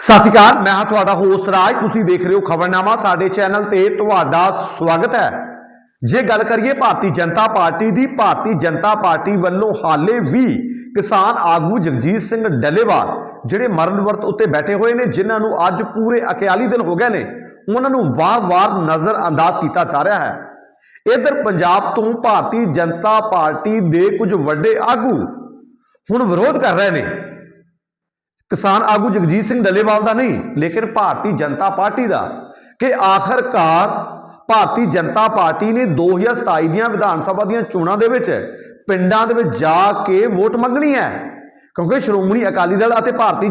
ਸਤਿ ਸ਼੍ਰੀ ਅਕਾਲ, ਮੈਂ ਹਾਂ ਤੁਹਾਡਾ ਹੋਸਟ ਰਾਜ। ਤੁਸੀਂ ਦੇਖ ਰਹੇ ਹੋ ਖਬਰਨਾਮਾ। ਸਾਡੇ ਚੈਨਲ ਤੇ ਤੁਹਾਡਾ ਸਵਾਗਤ ਹੈ। ਜੇ ਗੱਲ ਕਰੀਏ ਭਾਰਤੀ ਜਨਤਾ ਪਾਰਟੀ ਦੀ, ਭਾਰਤੀ ਜਨਤਾ ਪਾਰਟੀ ਵੱਲੋਂ ਹਾਲੇ ਵੀ ਕਿਸਾਨ ਆਗੂ ਜਗਜੀਤ ਸਿੰਘ ਡੱਲੇਵਾਲ, ਜਿਹੜੇ ਮਰਨ ਵਰਤ ਉੱਤੇ ਬੈਠੇ ਹੋਏ ਨੇ, ਜਿਨ੍ਹਾਂ ਨੂੰ ਅੱਜ ਪੂਰੇ ਅਕਿਆਲੀ ਦਿਨ ਹੋ ਗਏ ਨੇ, ਉਹਨਾਂ ਨੂੰ ਵਾਰ-ਵਾਰ ਨਜ਼ਰ ਅੰਦਾਜ਼ ਕੀਤਾ ਜਾ ਰਿਹਾ ਹੈ। ਇਧਰ ਪੰਜਾਬ ਤੋਂ ਭਾਰਤੀ ਜਨਤਾ ਪਾਰਟੀ ਦੇ ਕੁਝ ਵੱਡੇ ਆਗੂ ਹੁਣ ਵਿਰੋਧ ਕਰ ਰਹੇ ਨੇ। ਕਿਸਾਨ ਆਗੂ ਜਗਜੀਤ ਸਿੰਘ ਡੱਲੇਵਾਲ ਦਾ ਨਹੀਂ, ਲੇਕਿਨ ਭਾਰਤੀ ਜਨਤਾ ਪਾਰਟੀ ਦਾ ਕਿ ਆਖਰਕਾਰ ਭਾਰਤੀ ਜਨਤਾ ਪਾਰਟੀ ਨੇ 2027 ਦੀਆਂ ਵਿਧਾਨ ਸਭਾ ਦੀਆਂ ਚੋਣਾਂ ਦੇ ਵਿੱਚ ਪਿੰਡਾਂ ਦੇ ਵਿੱਚ ਜਾ ਕੇ ਵੋਟ ਮੰਗਣੀ ਹੈ। ਕਿਉਂਕਿ ਸ਼੍ਰੋਮਣੀ ਅਕਾਲੀ ਦਲ ਅਤੇ ਭਾਰਤੀ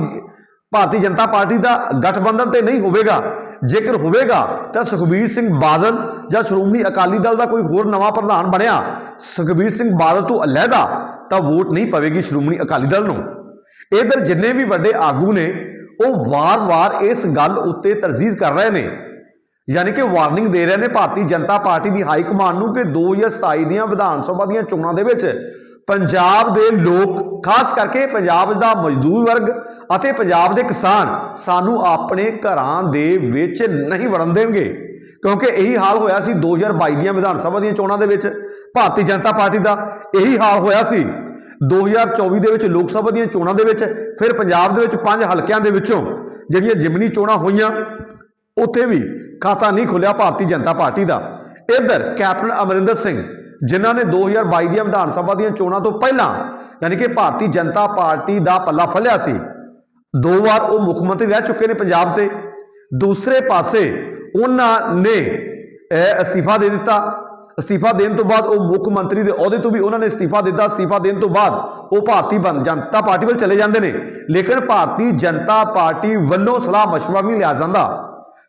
ਭਾਰਤੀ ਜਨਤਾ ਪਾਰਟੀ ਦਾ ਗਠਬੰਧਨ ਤੇ ਨਹੀਂ ਹੋਵੇਗਾ। ਜੇਕਰ ਹੋਵੇਗਾ, ਤਾਂ ਸੁਖਬੀਰ ਸਿੰਘ ਬਾਦਲ ਜਾਂ ਸ਼੍ਰੋਮਣੀ ਅਕਾਲੀ ਦਲ ਦਾ ਕੋਈ ਹੋਰ ਨਵਾਂ ਪ੍ਰਧਾਨ ਬਣਿਆ, ਸੁਖਬੀਰ ਸਿੰਘ ਬਾਦਲ ਤੋਂ ਅਲੱਗਾ ਤਾਂ ਵੋਟ ਨਹੀਂ ਪਵੇਗੀ ਸ਼੍ਰੋਮਣੀ ਅਕਾਲੀ ਦਲ ਨੂੰ। ਇਧਰ ਜਿੰਨੇ ਵੀ ਵੱਡੇ ਆਗੂ ਨੇ, ਉਹ ਵਾਰ-ਵਾਰ ਇਸ ਗੱਲ ਉੱਤੇ ਤਰਜੀਹ ਕਰ ਰਹੇ ਨੇ। ਯਾਨੀ ਕਿ ਵਾਰਨਿੰਗ ਦੇ ਰਹੇ ਨੇ ਭਾਰਤੀ ਜਨਤਾ ਪਾਰਟੀ ਦੀ ਹਾਈ ਕਮਾਂਡ ਨੂੰ ਕਿ 2027 ਦੀਆਂ ਵਿਧਾਨ ਸਭਾ ਦੀਆਂ ਚੋਣਾਂ ਦੇ ਵਿੱਚ ਪੰਜਾਬ ਦੇ ਲੋਕ, ਖਾਸ ਕਰਕੇ ਪੰਜਾਬ ਦਾ ਮਜ਼ਦੂਰ ਵਰਗ ਅਤੇ ਪੰਜਾਬ ਦੇ ਕਿਸਾਨ ਸਾਨੂੰ ਆਪਣੇ ਘਰਾਂ ਦੇ ਵਿੱਚ ਨਹੀਂ ਵੜਨ ਦੇਣਗੇ। ਕਿਉਂਕਿ ਇਹੀ ਹਾਲ ਹੋਇਆ ਸੀ 2022 ਦੀਆਂ ਵਿਧਾਨ ਸਭਾ ਦੀਆਂ ਚੋਣਾਂ ਦੇ ਵਿੱਚ, ਭਾਰਤੀ ਜਨਤਾ ਪਾਰਟੀ ਦਾ ਇਹੀ ਹਾਲ ਹੋਇਆ ਸੀ। 2024 ਦੇ ਵਿੱਚ ਲੋਕ ਸਭਾ ਦੀਆਂ ਚੋਣਾਂ ਦੇ ਵਿੱਚ, ਫਿਰ ਪੰਜਾਬ ਦੇ ਵਿੱਚ ਪੰਜ ਹਲਕਿਆਂ ਦੇ ਵਿੱਚੋਂ ਜਿਹੜੀਆਂ ਜਿਮਨੀ ਚੋਣਾਂ ਹੋਈਆਂ, ਉੱਥੇ ਵੀ ਖਾਤਾ ਨਹੀਂ ਖੁੱਲਿਆ ਭਾਰਤੀ ਜਨਤਾ ਪਾਰਟੀ ਦਾ। ਇੱਧਰ ਕੈਪਟਨ ਅਮਰਿੰਦਰ ਸਿੰਘ, ਜਿਨ੍ਹਾਂ ਨੇ 2022 ਦੀਆਂ ਵਿਧਾਨ ਸਭਾ ਦੀਆਂ ਚੋਣਾਂ ਤੋਂ ਪਹਿਲਾਂ ਯਾਨੀ ਕਿ ਭਾਰਤੀ ਜਨਤਾ ਪਾਰਟੀ ਦਾ ਪੱਲਾ ਫਲਿਆ ਸੀ, ਦੋ ਵਾਰ ਉਹ ਮੁੱਖ ਮੰਤਰੀ ਰਹਿ ਚੁੱਕੇ ਨੇ ਪੰਜਾਬ ਤੇ। ਦੂਸਰੇ ਪਾਸੇ ਉਹਨਾਂ ਨੇ ਅਸਤੀਫਾ ਦੇ ਦਿੱਤਾ। ਅਸਤੀਫਾ ਦੇਣ ਤੋਂ ਬਾਅਦ ਉਹ ਮੁੱਖ ਮੰਤਰੀ ਦੇ ਅਹੁਦੇ ਤੋਂ ਵੀ ਉਹਨਾਂ ਨੇ ਅਸਤੀਫਾ ਦਿੱਤਾ। ਅਸਤੀਫਾ ਦੇਣ ਤੋਂ ਬਾਅਦ ਉਹ ਭਾਰਤੀ ਬੰ- ਜਨਤਾ ਪਾਰਟੀ ਵੱਲ ਚਲੇ ਜਾਂਦੇ ਨੇ। ਲੇਕਿਨ ਭਾਰਤੀ ਜਨਤਾ ਪਾਰਟੀ ਵੱਲੋਂ ਸਲਾਹ ਮਸ਼ਵਰਾ ਵੀ ਲਿਆ ਜਾਂਦਾ।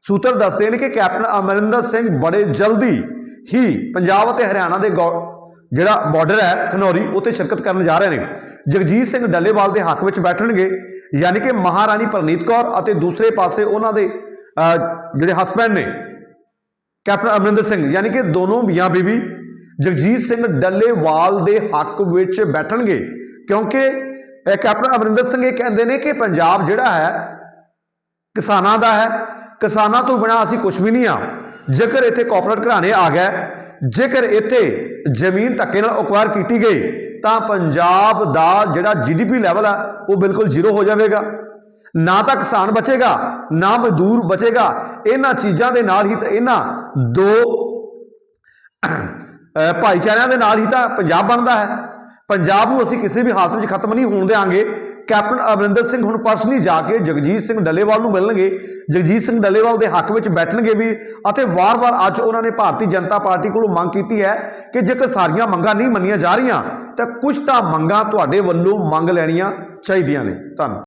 ਸੂਤਰ ਦੱਸਦੇ ਨੇ ਕਿ ਕੈਪਟਨ ਅਮਰਿੰਦਰ ਸਿੰਘ ਬੜੇ ਜਲਦੀ ਹੀ ਪੰਜਾਬ ਅਤੇ ਹਰਿਆਣਾ ਦੇ ਗੌ- ਜਿਹੜਾ ਬਾਰਡਰ ਹੈ, ਖਨੌਰੀ, ਉੱਥੇ ਸ਼ਿਰਕਤ ਕਰਨ ਜਾ ਰਹੇ ਨੇ। ਜਗਜੀਤ ਸਿੰਘ ਡੱਲੇਵਾਲ ਦੇ ਹੱਕ ਵਿੱਚ ਬੈਠਣਗੇ। ਯਾਨੀ ਕਿ ਮਹਾਰਾਣੀ ਪ੍ਰਨੀਤ ਕੌਰ ਅਤੇ ਦੂਸਰੇ ਪਾਸੇ ਉਹਨਾਂ ਦੇ ਜਿਹੜੇ ਹਸਬੰਡ ਨੇ ਕੈਪਟਨ ਅਮਰਿੰਦਰ ਸਿੰਘ, ਯਾਨੀ ਕਿ ਦੋਨੋਂ ਮੀਆਂ ਬੀਬੀ ਜਗਜੀਤ ਸਿੰਘ ਡੱਲੇਵਾਲ ਦੇ ਹੱਕ ਵਿੱਚ ਬੈਠਣਗੇ। ਕਿਉਂਕਿ ਕੈਪਟਨ ਅਮਰਿੰਦਰ ਸਿੰਘ ਇਹ ਕਹਿੰਦੇ ਨੇ ਕਿ ਪੰਜਾਬ ਜਿਹੜਾ ਹੈ, ਕਿਸਾਨਾਂ ਦਾ ਹੈ। ਕਿਸਾਨਾਂ ਤੋਂ ਬਿਨਾ ਅਸੀਂ ਕੁਝ ਵੀ ਨਹੀਂ ਆ। ਜੇਕਰ ਇੱਥੇ ਕਾਰਪੋਰੇਟ ਘਰਾਣੇ ਆ ਗਏ, ਜੇਕਰ ਇੱਥੇ ਜ਼ਮੀਨ ਧੱਕੇ ਨਾਲ ਅਕਵਾਇਰ ਕੀਤੀ ਗਈ, ਤਾਂ ਪੰਜਾਬ ਦਾ ਜਿਹੜਾ ਜੀਡੀਪੀ ਲੈਵਲ ਆ, ਉਹ ਬਿਲਕੁਲ ਜ਼ੀਰੋ ਹੋ ਜਾਵੇਗਾ। ਨਾ ਤਾਂ ਕਿਸਾਨ ਬਚੇਗਾ, ਨਾ ਮਜ਼ਦੂਰ ਬਚੇਗਾ। ਇਹਨਾਂ ਚੀਜ਼ਾਂ ਦੇ ਨਾਲ ਹੀ ਤਾਂ ਇਹਨਾਂ ਦੋ ਭਾਈਚਾਰਿਆਂ ਦੇ ਨਾਲ ਹੀ ਤਾਂ ਪੰਜਾਬ ਬਣਦਾ ਹੈ। ਪੰਜਾਬ ਨੂੰ ਅਸੀਂ ਕਿਸੇ ਵੀ ਹਾਲਤ ਵਿੱਚ ਖਤਮ ਨਹੀਂ ਹੋਣ ਦੇਵਾਂਗੇ ਕੈਪਟਨ ਅਮਰਿੰਦਰ ਸਿੰਘ ਹੁਣ ਪਰਸਨਲੀ ਜਾ ਕੇ ਜਗਜੀਤ ਸਿੰਘ ਡੱਲੇਵਾਲ ਨੂੰ ਮਿਲਣਗੇ। ਜਗਜੀਤ ਸਿੰਘ ਡੱਲੇਵਾਲ ਦੇ ਹੱਕ ਵਿੱਚ ਬੈਠਣਗੇ ਵੀ, ਅਤੇ ਵਾਰ-ਵਾਰ ਅੱਜ ਉਹਨਾਂ ਨੇ ਭਾਰਤੀ ਜਨਤਾ ਪਾਰਟੀ ਕੋਲੋਂ ਮੰਗ ਕੀਤੀ ਹੈ ਕਿ ਜੇਕਰ ਸਾਰੀਆਂ ਮੰਗਾਂ ਨਹੀਂ ਮੰਨੀਆਂ ਜਾ ਰਹੀਆਂ, ਤਾਂ ਕੁਝ ਤਾਂ ਮੰਗਾਂ ਤੁਹਾਡੇ ਵੱਲੋਂ ਮੰਗ ਲੈਣੀਆਂ ਚਾਹੀਦੀਆਂ ਨੇ। ਧੰਨਵਾਦ